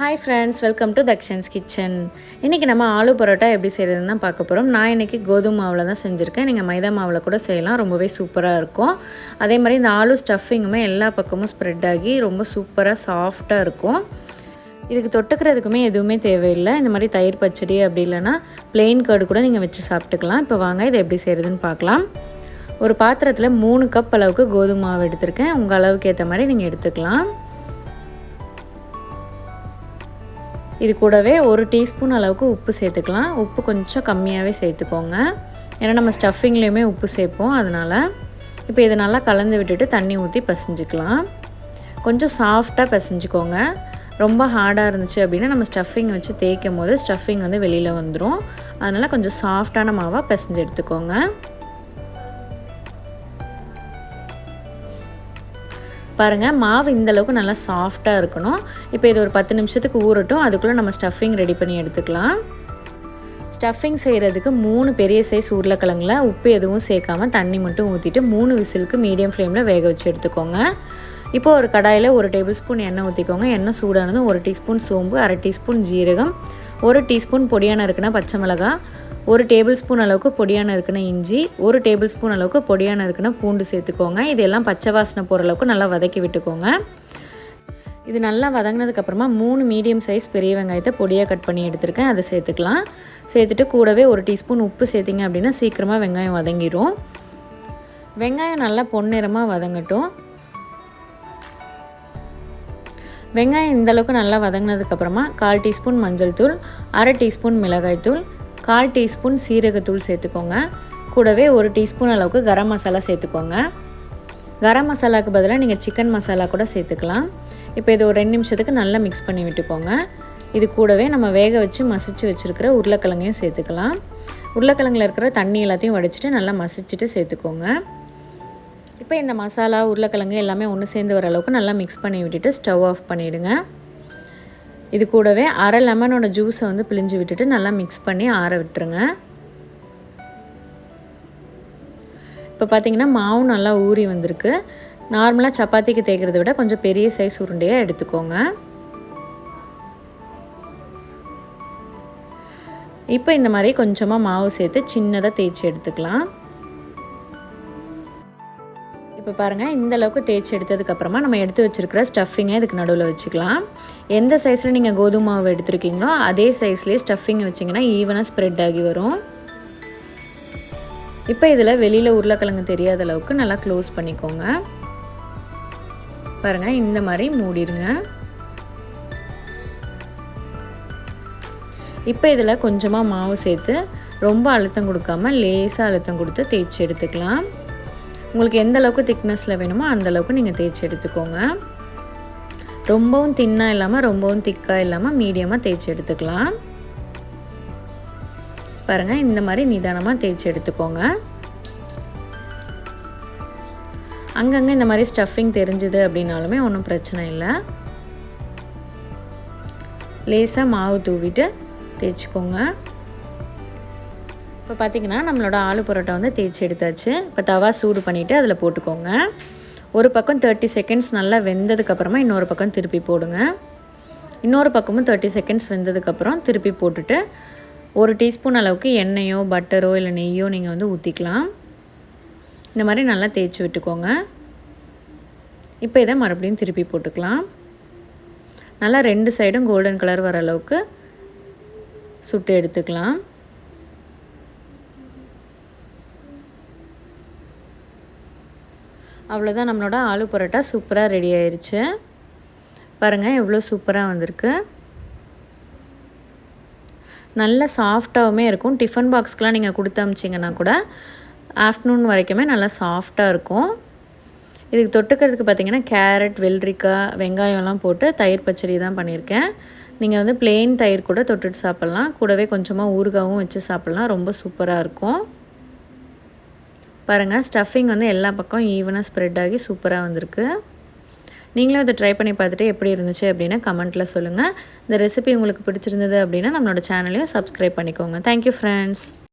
Hi friends welcome to Dakshan's kitchen இன்றைக்கி நம்ம ஆலு பரோட்டா எப்படி செய்கிறதுன்னு தான் பார்க்க போகிறோம் நான் இன்றைக்கி கோதுமை மாவில் தான் செஞ்சுருக்கேன். நீங்கள் மைதா மாவில் கூட செய்யலாம். ரொம்பவே சூப்பராக இருக்கும். அதே மாதிரி இந்த ஆலு ஸ்டஃபிங்குமே எல்லா பக்கமும் ஸ்ப்ரெட் ஆகி ரொம்ப சூப்பராக சாஃப்டாக இருக்கும். இதுக்கு தொட்டுக்கிறதுக்குமே எதுவுமே தேவையில்லை. இந்த மாதிரி தயிர் பச்சடி அப்படி இல்லைன்னா பிளெயின் கர்டு கூட நீங்கள் வச்சு சாப்பிட்டுக்கலாம். இப்போ வாங்க இதை எப்படி செய்கிறதுன்னு பார்க்கலாம். ஒரு பாத்திரத்தில் மூணு கப் அளவுக்கு கோதுமை மாவு எடுத்திருக்கேன். உங்கள் அளவுக்கு ஏற்ற மாதிரி நீங்கள் எடுத்துக்கலாம். இது கூடவே ஒரு டீஸ்பூன் அளவுக்கு உப்பு சேர்த்துக்கலாம். உப்பு கொஞ்சம் கம்மியாகவே சேர்த்துக்கோங்க. ஏன்னா நம்ம ஸ்டஃபிங்லேயுமே உப்பு சேர்ப்போம். அதனால் இப்போ இதை நல்லா கலந்து விட்டுட்டு தண்ணி ஊற்றி பசிஞ்சுக்கலாம். கொஞ்சம் சாஃப்டாக பசிஞ்சுக்கோங்க. ரொம்ப ஹார்டாக இருந்துச்சு அப்படின்னா நம்ம ஸ்டஃபிங் வச்சு தேய்க்கும் போது ஸ்டஃபிங் வந்து வெளியில் வந்துடும் அதனால் கொஞ்சம் சாஃப்டான மாவாக பசிஞ்சு எடுத்துக்கோங்க. பாருங்கள் மாவு இந்தளவுக்கு நல்லா சாஃப்டாக இருக்கணும். இப்போ இது ஒரு பத்து நிமிஷத்துக்கு ஊறட்டும். அதுக்குள்ளே நம்ம ஸ்டஃபிங் ரெடி பண்ணி எடுத்துக்கலாம். ஸ்டஃபிங் செய்கிறதுக்கு மூணு பெரிய சைஸ் உருளைக்கிழங்குல உப்பு எதுவும் சேர்க்காமல் தண்ணி மட்டும் ஊற்றிட்டு மூணு விசிலுக்கு மீடியம் ஃப்ளேமில் வேக வச்சு எடுத்துக்கோங்க. இப்போ ஒரு கடாயில் ஒரு டேபிள் ஸ்பூன் எண்ணெய் ஊற்றிக்கோங்க எண்ணெய் சூடானதும் ஒரு டீஸ்பூன் சோம்பு அரை டீஸ்பூன் ஜீரகம் ஒரு டீஸ்பூன் பொடியான இருக்குன்னா பச்சை மிளகாய் ஒரு டேபிள் ஸ்பூன் அளவுக்கு பொடியான இருக்குன்னு இஞ்சி ஒரு டேபிள் ஸ்பூன் அளவுக்கு பொடியான இருக்குன்னு பூண்டு சேர்த்துக்கோங்க. இதெல்லாம் பச்சை வாசனை போகிற அளவுக்கு நல்லா வதக்கி விட்டுக்கோங்க. இது நல்லா வதங்கினதுக்கப்புறமா மூணு மீடியம் சைஸ் பெரிய வெங்காயத்தை பொடியாக கட் பண்ணி எடுத்துருக்கேன். அதை சேர்த்துக்கலாம். சேர்த்துட்டு கூடவே ஒரு டீஸ்பூன் உப்பு சேர்த்திங்க அப்படின்னா சீக்கிரமாக வெங்காயம் வதங்கிடும் வெங்காயம் நல்லா பொன்னிறமாக வதங்கட்டும். வெங்காயம் இந்தளவுக்கு நல்லா வதங்கினதுக்கப்புறமா கால் டீஸ்பூன் மஞ்சள் தூள் அரை டீஸ்பூன் மிளகாய் தூள் கால் டீஸ்பூன் சீரகத்தூள் சேர்த்துக்கோங்க. கூடவே ஒரு டீஸ்பூன் அளவுக்கு கரம் மசாலா சேர்த்துக்கோங்க. கரம் மசாலாவுக்கு பதிலாக நீங்கள் சிக்கன் மசாலா கூட சேர்த்துக்கலாம். இப்போ இது ஒரு ரெண்டு நிமிஷத்துக்கு நல்லா மிக்ஸ் பண்ணி விட்டுக்கோங்க. இது கூடவே நம்ம வேக வச்சு மசிச்சு வச்சுருக்கிற உருளைக்கிழங்கையும் சேர்த்துக்கலாம். உருளைக்கிழங்குல இருக்கிற தண்ணி எல்லாத்தையும் வடிச்சிட்டு நல்லா மசிச்சுட்டு சேர்த்துக்கோங்க. இப்போ இந்த மசாலா உருளைக்கிழங்கு எல்லாமே ஒன்று சேர்ந்து வர அளவுக்கு நல்லா மிக்ஸ் பண்ணி விட்டுட்டு ஸ்டவ் ஆஃப் பண்ணிவிடுங்க இது கூடவே அரை லெமனோட ஜூஸை வந்து பிழிஞ்சு விட்டுட்டு நல்லா மிக்ஸ் பண்ணி ஆற விட்டுருங்க. இப்போ பார்த்தீங்கன்னா மாவு நல்லா ஊறி வந்திருக்கு. நார்மலாக சப்பாத்திக்கு தேய்க்கிறத விட கொஞ்சம் பெரிய சைஸ் உருண்டையாக எடுத்துக்கோங்க. இப்போ இந்த மாதிரி கொஞ்சமாக மாவு சேர்த்து சின்னதாக தேய்ச்சி எடுத்துக்கலாம். இப்போ பாருங்கள் இந்த அளவுக்கு தேய்ச்சி எடுத்ததுக்கப்புறமா நம்ம எடுத்து வச்சுருக்கிற ஸ்டஃபிங்கை இதுக்கு நடுவில் வச்சுக்கலாம். எந்த சைஸில் நீங்கள் கோதுமை மாவு எடுத்துருக்கீங்களோ அதே சைஸ்லேயே ஸ்டஃபிங் வச்சிங்கன்னா ஈவனாக ஸ்ப்ரெட் ஆகி வரும். இப்போ இதில் வெளியில் உருளைக்கிழங்கு தெரியாத அளவுக்கு நல்லா க்ளோஸ் பண்ணிக்கோங்க. பாருங்கள் இந்த மாதிரி மூடிடுங்க. இப்போ இதில் கொஞ்சமாக மாவு சேர்த்து ரொம்ப அழுத்தம் கொடுக்காம லேசாக அழுத்தம் கொடுத்து தேய்ச்சி எடுத்துக்கலாம். உங்களுக்கு எந்த அளவுக்கு திக்னஸில் வேணுமோ அந்தளவுக்கு நீங்கள் தேய்ச்சி எடுத்துக்கோங்க. ரொம்பவும் தின்னாக இல்லாமல் ரொம்பவும் திக்காக இல்லாமல் மீடியமாக தேய்ச்சி எடுத்துக்கலாம். பாருங்கள் இந்த மாதிரி நிதானமாக தேய்ச்சி எடுத்துக்கோங்க. அங்கங்கே இந்த மாதிரி ஸ்டஃபிங் தெரிஞ்சுது அப்படின்னாலுமே ஒன்றும் பிரச்சனை இல்லை. லேசாக மாவு தூவிட்டு தேய்ச்சிக்கோங்க. இப்போ பார்த்திங்கன்னா நம்மளோட ஆலு பரோட்டா வந்து தேய்ச்சி எடுத்தாச்சு. இப்போ தவா சூடு பண்ணிவிட்டு அதில் போட்டுக்கோங்க. ஒரு பக்கம் தேர்ட்டி செகண்ட்ஸ் நல்லா வெந்ததுக்கப்புறமா இன்னொரு பக்கம் திருப்பி போடுங்க. இன்னொரு பக்கமும் தேர்ட்டி செகண்ட்ஸ் வெந்ததுக்கப்புறம் திருப்பி போட்டுட்டு ஒரு டீஸ்பூன் அளவுக்கு எண்ணெயோ பட்டரோ இல்லை நெய்யோ நீங்கள் வந்து ஊற்றிக்கலாம் இந்த மாதிரி நல்லா தேய்ச்சி விட்டுக்கோங்க. இப்போ இதை மறுபடியும் திருப்பி போட்டுக்கலாம். நல்லா ரெண்டு சைடும் கோல்டன் கலர் வர அளவுக்கு சுட்டு எடுத்துக்கலாம். அவ்வளோதான் நம்மளோட ஆலு பரோட்டா சூப்பராக ரெடி ஆயிடுச்சு பாருங்கள் எவ்வளோ சூப்பராக வந்திருக்கு. நல்ல சாஃப்டாகவுமே இருக்கும். டிஃபன் பாக்ஸ்க்கெலாம் நீங்கள் கொடுத்து அமிச்சிங்கன்னா கூட ஆஃப்டர்நூன் வரைக்குமே நல்லா சாஃப்டாக இருக்கும். இதுக்கு தொட்டுக்கிறதுக்கு பார்த்திங்கன்னா கேரட் வெள்ளரிக்காய் வெங்காயம்லாம் போட்டு தயிர் பச்சடி தான் பண்ணியிருக்கேன். நீங்கள் வந்து பிளெயின் தயிர் கூட தொட்டுட்டு சாப்பிட்லாம். கூடவே கொஞ்சமாக ஊறுகாவும் வச்சு சாப்பிட்லாம். ரொம்ப சூப்பராக இருக்கும். பாருங்கள் ஸ்டஃபிங் வந்து எல்லா பக்கம் ஈவனாக ஸ்ப்ரெட் ஆகி சூப்பராக வந்திருக்கு. நீங்களும் இதை ட்ரை பண்ணி பார்த்துட்டு எப்படி இருந்துச்சு அப்படின்னா கமெண்ட்டில் சொல்லுங்கள் இந்த ரெசிபி உங்களுக்கு பிடிச்சிருந்தது அப்படின்னா நம்மளோட சேனலையும் சப்ஸ்கிரைப் பண்ணிக்கோங்க. Thank you friends